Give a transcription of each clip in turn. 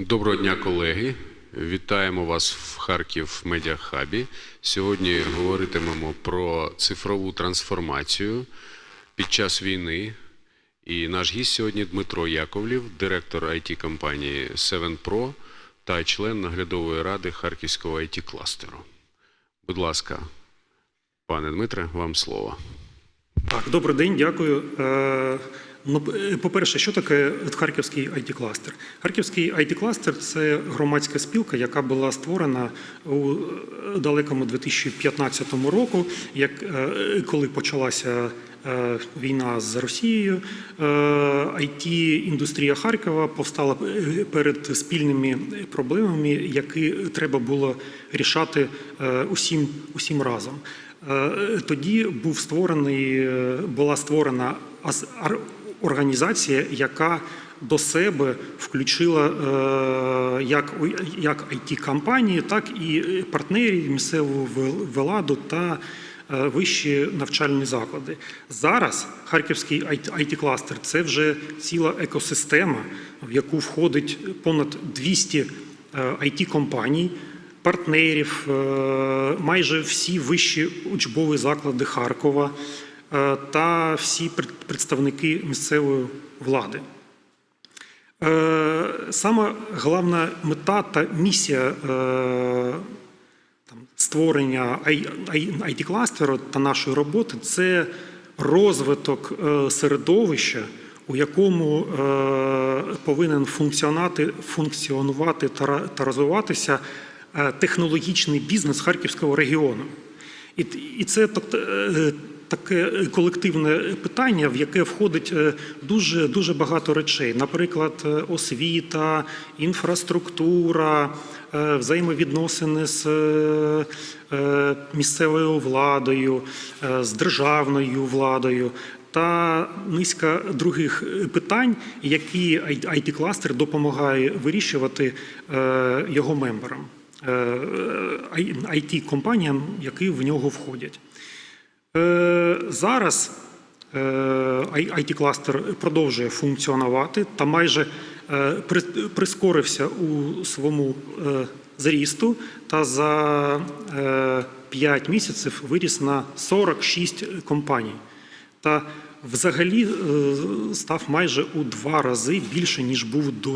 Доброго дня, колеги. Вітаємо вас в Харків Медіа Хабі. Сьогодні говоритимемо про цифрову трансформацію під час війни. І наш гість сьогодні Дмитро Яковлів, директор it компанії 7Pro та член наглядової ради Харківського it кластеру. Будь ласка, пане Дмитре, вам слово. Так, добрий день, дякую. Ну, е, по-перше, що таке Харківський it кластер Харківський it кластер це громадська спілка, яка була створена у е, далекому 2015 року, як е, коли почалася війна з Росією. it індустрія Харкова повстала перед спільними проблемами, які треба було рішати усім, усім разом. Тоді був створений, була створена організація, яка до себе включила е, як, як it компанії так і партнерів, місцеву владу та е, вищі навчальні заклади. Зараз Харківський it кластер це вже ціла екосистема, в яку входить понад 200 it компаній партнерів, е, майже всі вищі учбові заклади Харкова е, та всі представники місцевої влади. Е, Саме головна мета та місія е, там, створення it кластеру та нашої роботи це розвиток е, середовища, у якому е, повинен функціонувати, та розвиватися е, технологічний бізнес Харківського регіону. І, це е, таке колективне питання, в яке входить е, дуже, дуже багато речей. Наприклад, е, освіта, інфраструктура, е, взаємовідносини з місцевою владою, з державною владою. Та низка других питань, які it кластер допомагає вирішувати його мемберам, it компаніям, які в нього входять. Е, Зараз it кластер продовжує функціонувати та майже е, прискорився у своєму е, зрісту та за 5 місяців виріс на 46 компаній. Та взагалі е, став майже у два рази більше, ніж був до,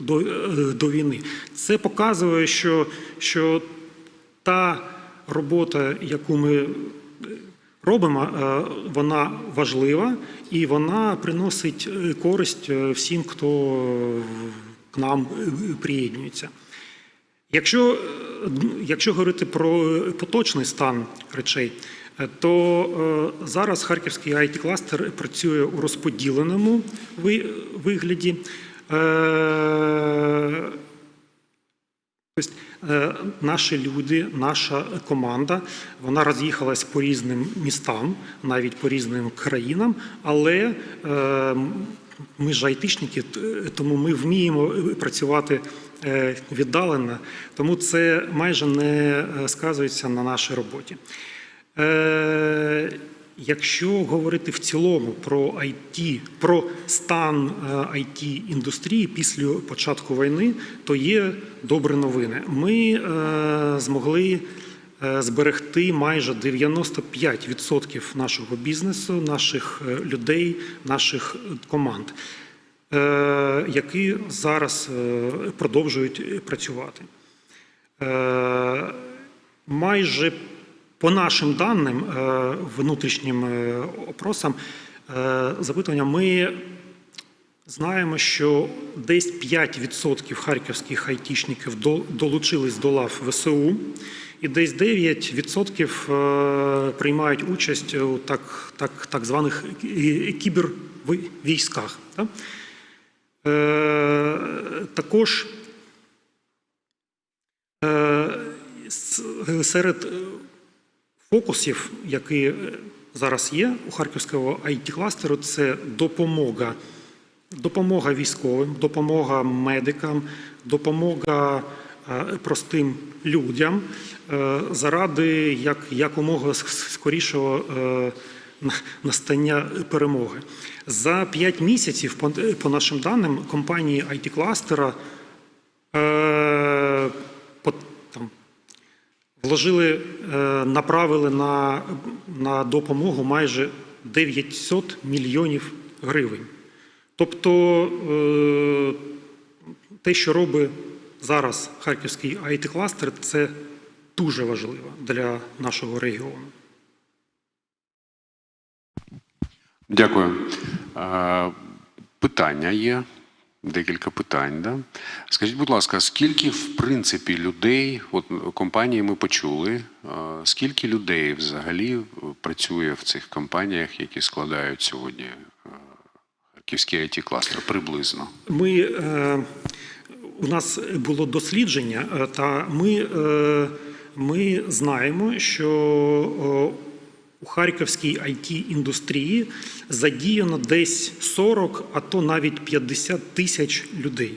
до, е, до війни. Це показує, що, що та робота, яку ми робимо, е, вона важлива і вона приносить е, користь е, всім, хто к нам приєднується. Якщо, якщо говорити про поточний стан речей, то зараз Харківський it кластер працює у розподіленому ви- вигляді. Тобто е, наші люди, наша команда, вона роз'їхалась по різним містам, навіть по різним країнам, але е, ми ж айтишники, тому ми вміємо працювати е, віддалено, тому це майже не сказується на нашій роботі. Е, Якщо говорити в цілому про IT, про стан it індустрії після початку війни, то є добрі новини. Ми е, змогли е, зберегти майже 95% нашого бізнесу, наших е, людей, наших команд, е, які зараз е, продовжують працювати. Е, Майже по нашим даним, е, внутрішнім е, опросам, е, запитання, ми знаємо, що десь 5% харківських айтішників долучились до лав ВСУ, і десь 9% е, приймають участь у так, так, так званих кібервійськах. так? Також серед фокусів, які е, зараз є у харківського it кластеру, це допомога. Допомога військовим, допомога медикам, допомога е, простим людям е, заради як якомога скорішого настання перемоги. За 5 місяців, по нашим даним, компанії it кластера вложили направили на, на допомогу майже 900 мільйонів гривень. Тобто е, те, що робить зараз Харківський it кластер це дуже важливо для нашого регіону. Дякую. Е, Питання є. Декілька питань. Да? Скажіть, будь ласка, скільки в принципі людей, от компанії ми почули, е, скільки людей взагалі е, працює в цих компаніях, які складають сьогодні е, Харківський it кластер приблизно? Ми, е, у нас було дослідження, е, та ми, е, ми знаємо, що у харківській it індустрії задіяно десь 40, а то навіть 50 тисяч людей.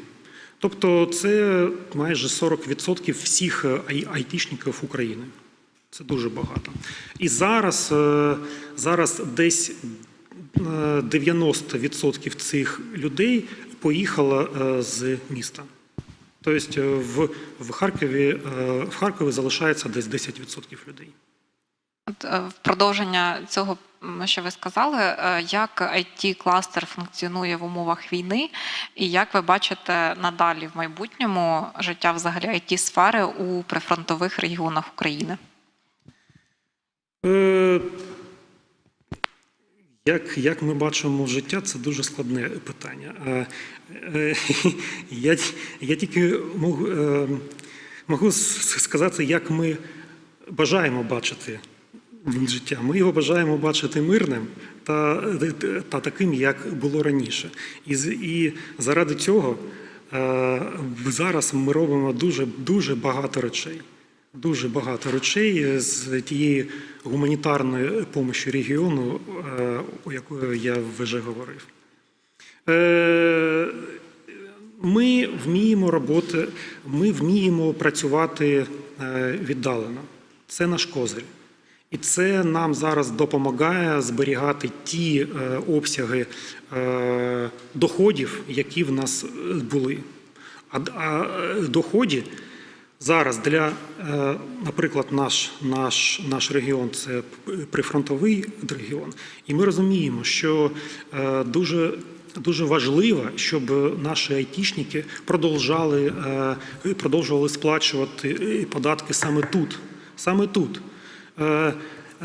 Тобто це майже 40% всіх е, айтішників України. Це дуже багато. І зараз, е, зараз десь е, 90% цих людей поїхало е, з міста. Тобто е, в, Харкові, е, в Харкові залишається десь 10% людей. Е, В продовження цього, що ви сказали, е, як it кластер функціонує в умовах війни, і як ви бачите надалі в майбутньому життя взагалі it сфери у прифронтових регіонах України? Е, Як, як ми бачимо життя, це дуже складне питання. Я, я тільки можу сказати, як ми бажаємо бачити життя. Ми його бажаємо бачити мирним та, та таким, як було раніше. І, і заради цього е, зараз ми робимо дуже, дуже багато речей дуже багато речей з тієї гуманітарної допомоги регіону, е, у якої я вже говорив. Е, Ми вміємо роботи, ми вміємо працювати е, віддалено. Це наш козир. І це нам зараз допомагає зберігати ті е, обсяги е, доходів, які в нас е, були. А, доходи зараз для, наприклад, наш, наш, наш регіон це прифронтовий регіон, і ми розуміємо, що дуже Дуже важливо, щоб наші айтішники продовжали, е, продовжували сплачувати податки саме тут. Саме тут. Е,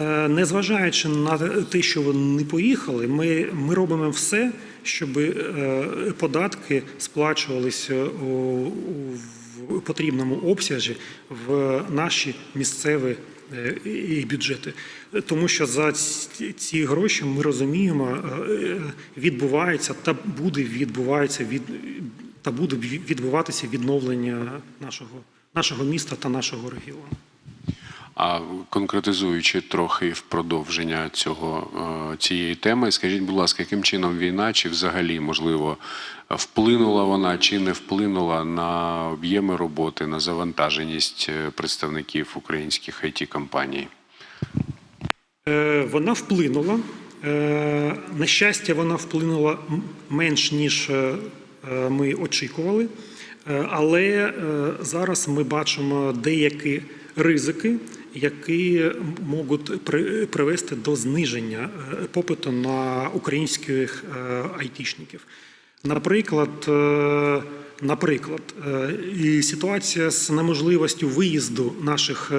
е, Незважаючи на те, що вони не поїхали, ми, ми робимо все, щоб е, податки сплачувалися в потрібному обсязі в наші місцеві і бюджети. Тому що за ці- гроші ми розуміємо, відбувається та буде відбувається від та буде відбуватися відновлення нашого, нашого міста та нашого регіону. А конкретизуючи трохи в продовження цього е, цієї теми, скажіть, будь ласка, яким чином війна, чи взагалі можливо вплинула вона чи не вплинула на об'єми роботи, на завантаженість е, представників українських it компаній? Е, Вона вплинула. На щастя, вона вплинула менш ніж ми очікували. Але зараз ми бачимо деякі ризики, які можуть привести до зниження е, попиту на українських е, айтішників. Наприклад, е, наприклад, ситуація з неможливістю виїзду наших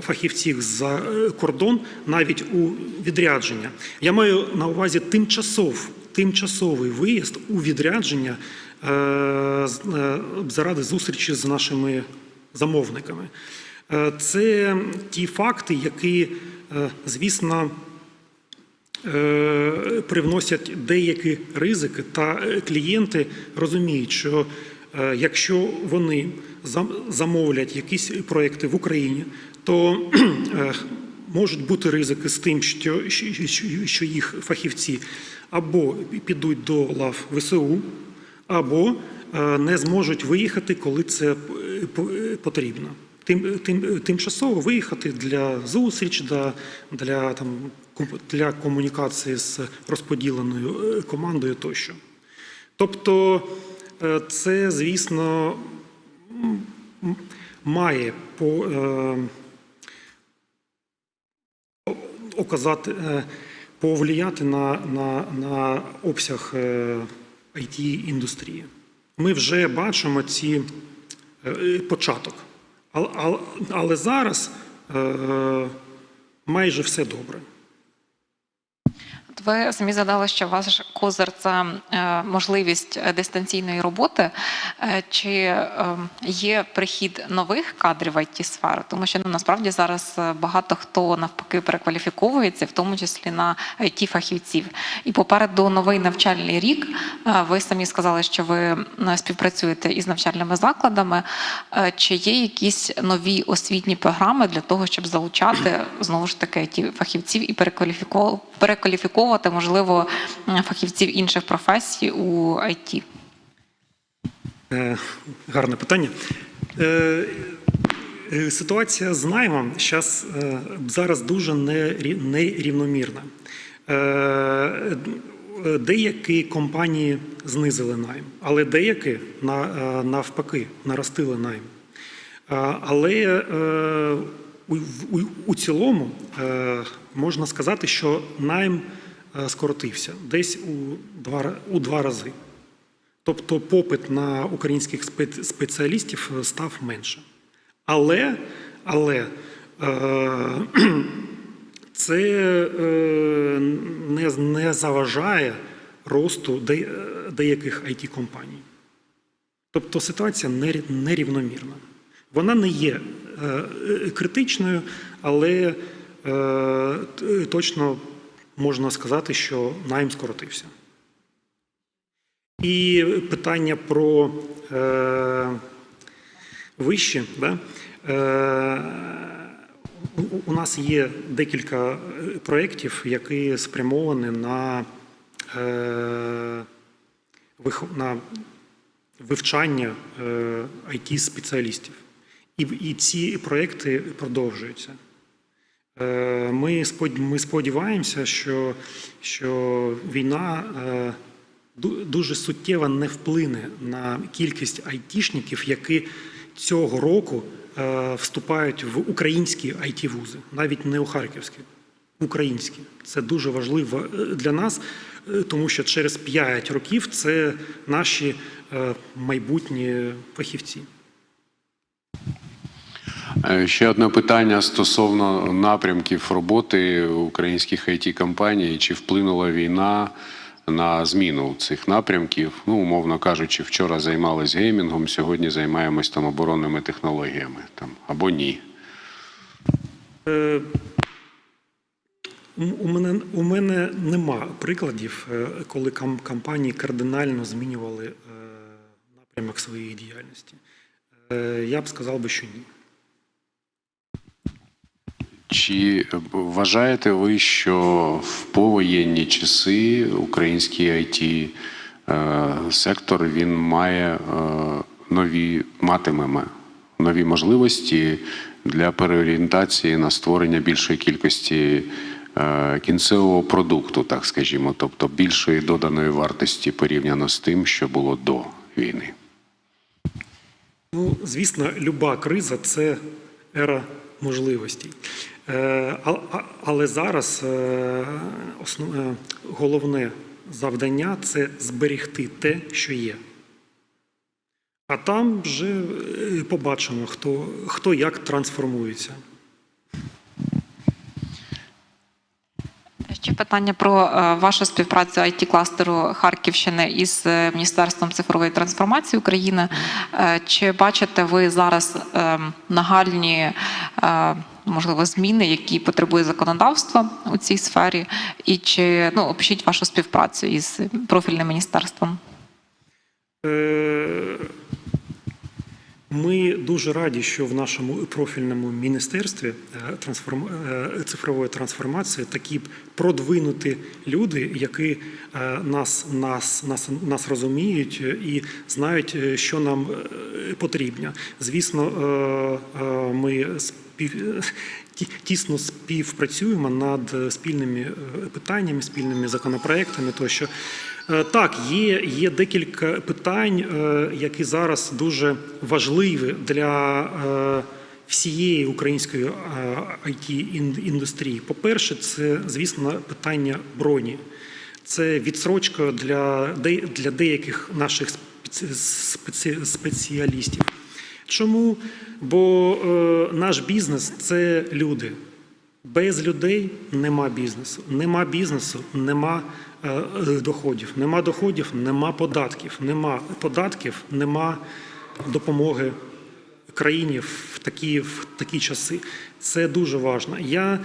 фахівців за кордон навіть у відрядження. Я маю на увазі тимчасов, тимчасовий виїзд у відрядження заради зустрічі з нашими замовниками. Е, Це ті факти, які, е, звісно, е, привносять деякі ризики, та клієнти розуміють, що якщо вони замовлять якісь проекти в Україні, то можуть бути ризики з тим, що, їх фахівці або підуть до лав ВСУ, або не зможуть виїхати, коли це по- потрібно. Тим, тим, тимчасово виїхати для зустріч, для, для, там, для комунікації з розподіленою е, командою тощо. Тобто, е, це, звісно, має по, е, оказати, е, повлияти на, на, на обсяг it індустрії. Ми вже бачимо ці е, початок. Але, зараз е, майже все добре. Ви самі задали, що ваш козир це е, можливість дистанційної роботи. Е, Чи е, є прихід нових кадрів в it сферу? Тому що ну, насправді зараз багато хто навпаки перекваліфіковується, в тому числі на it фахівців. І попереду новий навчальний рік. Ви самі сказали, що ви співпрацюєте із навчальними закладами. Чи є якісь нові освітні програми для того, щоб залучати знову ж таки it фахівців і перекваліфіко- перекваліфіковувати, можливо, фахівців інших професій у IT? Е, Гарне питання. Е, е, Ситуація з наймом е, зараз дуже нерівномірна. Деякі компанії знизили найм, але деякі навпаки наростили найм. Але у, цілому можна сказати, що найм скоротився десь у два, у два рази. Тобто попит на українських спеціалістів е, став менше. Але, але е, це е, не, не заважає росту де, е, деяких it компаній Тобто ситуація нерівномірна. Вона не є е, е, критичною, але е, точно можна сказати, що найм скоротився. І питання про е, вищі. Да? Е, у- нас є декілька е, проєктів, які спрямовані на, е, на вивчання it спеціалістів І, і ці проекти продовжуються. Е, Ми, ми сподіваємося, що, що війна е, дуже суттєво не вплине на кількість айтішників, які цього року е, вступають в українські IT-вузи, навіть не у харківські, українські. Це дуже важливо для нас, тому що через 5 років це наші майбутні фахівці. Е, Ще одне питання стосовно напрямків роботи українських it компаній Чи вплинула війна на зміну цих напрямків? Ну, умовно кажучи, вчора займались геймінгом, сьогодні займаємось там оборонними технологіями там, або ні. Е, У мене, у мене нема прикладів, е, коли компанії кардинально змінювали е, напрямок своєї діяльності. Я б сказав би, що ні. Чи вважаєте ви, що в повоєнні часи український it сектор він має е, нові матиме нові можливості для переорієнтації на створення більшої кількості е, кінцевого продукту, так скажімо, тобто більшої доданої вартості порівняно з тим, що було до війни? Ну, звісно, люба криза це ера можливостей. Е, Але зараз е, е, головне завдання це зберегти те, що є. А там вже побачимо, хто, хто як трансформується. Ще питання про вашу співпрацю it кластеру Харківщини із Міністерством цифрової трансформації України. Чи бачите ви зараз е, нагальні можливо зміни, які потребує законодавства у цій сфері? І чи ну опишіть вашу співпрацю із профільним міністерством? Ми дуже раді, що в нашому профільному міністерстві е, е, цифрової трансформації такі продвинуті люди, які е, нас, нас, нас, нас розуміють і знають, що нам потрібно. Звісно, ми тісно співпрацюємо над спільними питаннями, спільними законопроектами, тощо. Е, Так, є, є декілька питань, е, які зараз дуже важливі для е, всієї української it індустрії. По-перше, це, звісно, питання броні. Це відсрочка для, для деяких наших спеці- спеці- спеціалістів. Чому? Бо наш бізнес це люди. Без людей нема бізнесу. Нема бізнесу, нема е, е, доходів. Нема доходів, нема податків. Нема податків, нема допомоги країні в такі, в такі часи. Це дуже важливо. Я,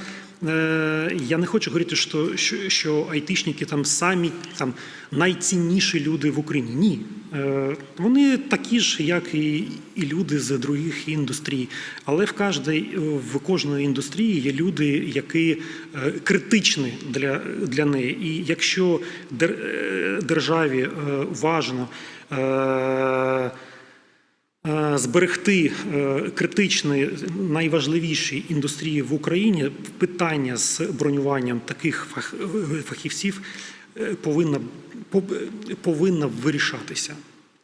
я не хочу говорити, що, що, що айтишники там самі там, найцінніші люди в Україні. Ні. Е, вони такі ж, як і, і люди з других індустрій. Але в кожній, в кожної індустрії є люди, які е, критичні для, для неї. І якщо дер- е, державі е, важно. Е, зберегти е, критичні найважливіші індустрії в Україні, питання з бронюванням таких фахівців е, повинна, повинна вирішатися.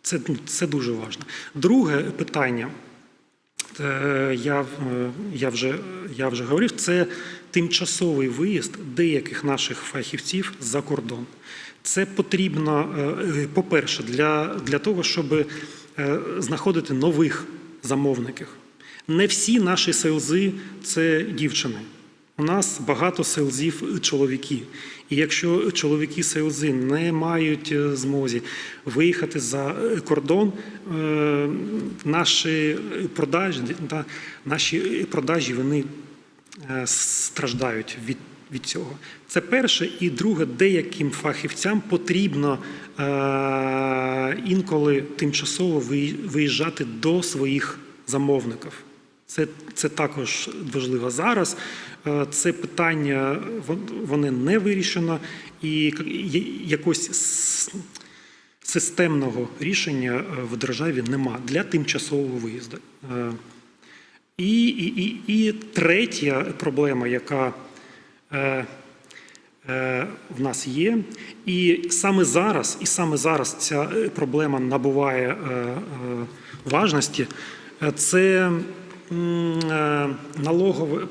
Це, це дуже важливо. Друге питання. Я, я, вже, я вже говорив, це тимчасовий виїзд деяких наших фахівців за кордон. Це потрібно, по-перше, для, для того, щоб знаходити нових замовників. Не всі наші селзи це дівчини. У нас багато селзів чоловіки. І якщо чоловіки селзи не мають е, змозі виїхати за е, кордон, е, наші продажі, наші продажі вони е, страждають від, від цього. Це перше. І друге, деяким фахівцям потрібно е, інколи тимчасово виїжджати до своїх замовників. Це, це також важливо зараз. Е, Це питання вон- вони не вирішено, і якось системного рішення е, в державі нема для тимчасового виїзду. І, і, і, і третя проблема, яка в нас є, і саме зараз, і саме зараз ця е, проблема набуває е, е, важності. Е, Це е, налогове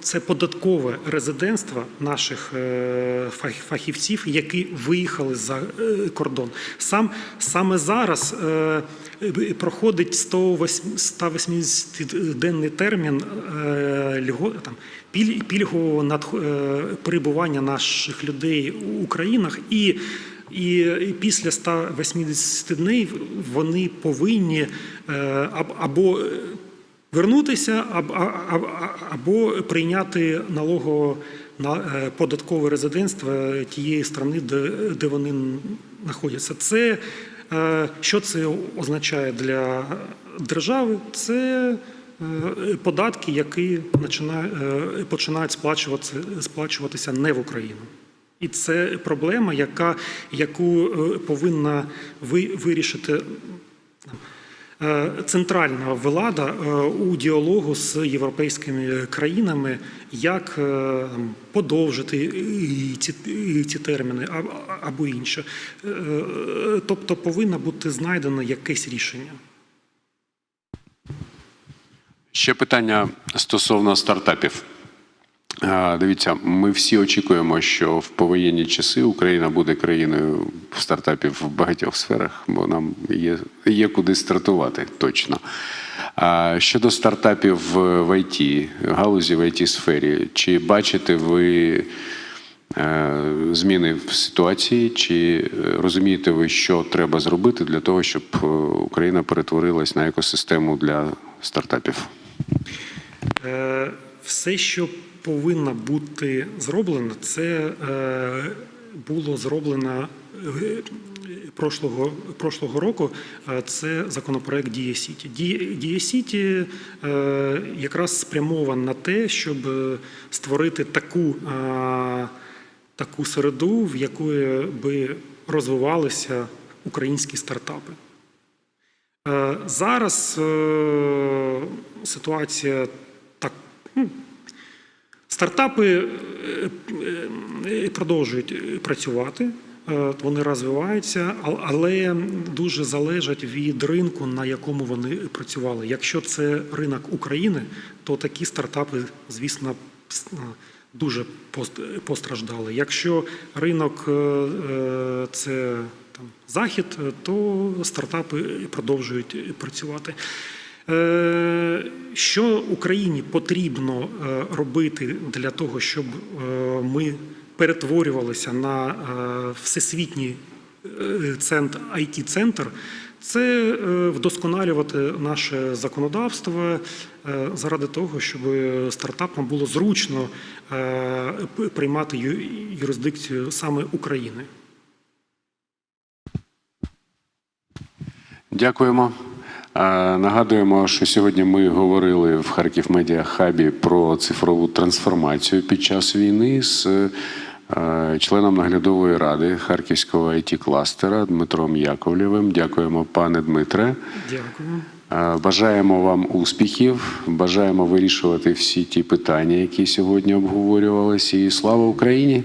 це податкове резидентство наших е, фахівців, які виїхали за е, кордон. Сам саме зараз е, е, проходить 180-денний термін е, там, пільгового е, перебування наших людей у Українах і. І після 180 днів вони повинні е, або е, вернутися, або прийняти налогово на е, податкове резидентство тієї країни, де, вони знаходяться. Це е, що це означає для держави? Це е, податки, які починають, сплачуватися, не в Україну. І це проблема, яка, яку повинна ви, вирішити центральна влада е, у діалогу з європейськими країнами, як е, подовжити ці, ці терміни або інше. Е, е, Тобто повинно бути знайдено якесь рішення. Ще питання стосовно стартапів. Дивіться, ми всі очікуємо, що в повоєнні часи Україна буде країною стартапів в багатьох сферах, бо нам є, є куди стартувати точно. Щодо стартапів в IT, галузі в it сфері, чи бачите ви е, зміни в ситуації, чи е, розумієте ви, що треба зробити для того, щоб е, Україна перетворилась на екосистему для стартапів? Все, що повинно бути зроблено, це е, було зроблено е, прошлого, прошлого року. Це законопроект Дія Сіті. Дія Сіті е, якраз спрямований на те, щоб створити таку, таку середу, в якої би розвивалися українські стартапи. Зараз ситуація Стартапи е, е, продовжують працювати. е, вони розвиваються, але дуже залежать від ринку, на якому вони працювали. Якщо це ринок України, то такі стартапи, звісно, е, дуже пост- постраждали. Якщо ринок е, е, це там захід, е, то стартапи продовжують працювати. Е, Що Україні потрібно е, робити для того, щоб е, ми перетворювалися на всесвітній центр, it центр це вдосконалювати наше законодавство заради того, щоб стартапам було зручно приймати юрисдикцію саме України. Дякуємо. Нагадуємо, що сьогодні ми говорили в Харків Медіа Хабі про цифрову трансформацію під час війни з е, членом наглядової ради Харківського it кластера Дмитром Яковлєвим. Дякуємо, пане Дмитре. Дякую. Бажаємо вам успіхів, бажаємо вирішувати всі ті питання, які сьогодні обговорювалися. І слава Україні!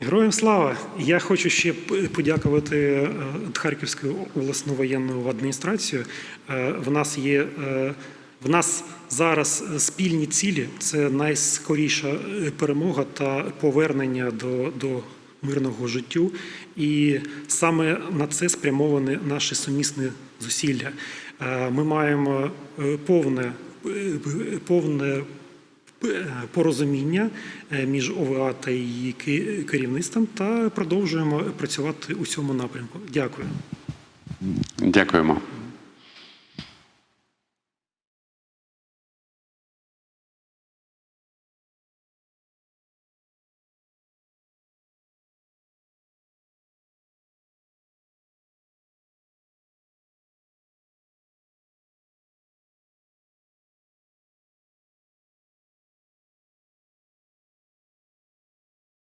Героям слава! Я хочу ще подякувати е, Харківську обласну воєнну адміністрацію. Е, В нас є е, в нас зараз спільні цілі. Це найскоріша перемога та повернення до, до мирного життю. І саме на це спрямовані наші сумісні зусилля. Ми маємо повне, повне порозуміння е, між ОВА та її керівництвом та продовжуємо працювати у цьому напрямку. Дякую. Дякуємо.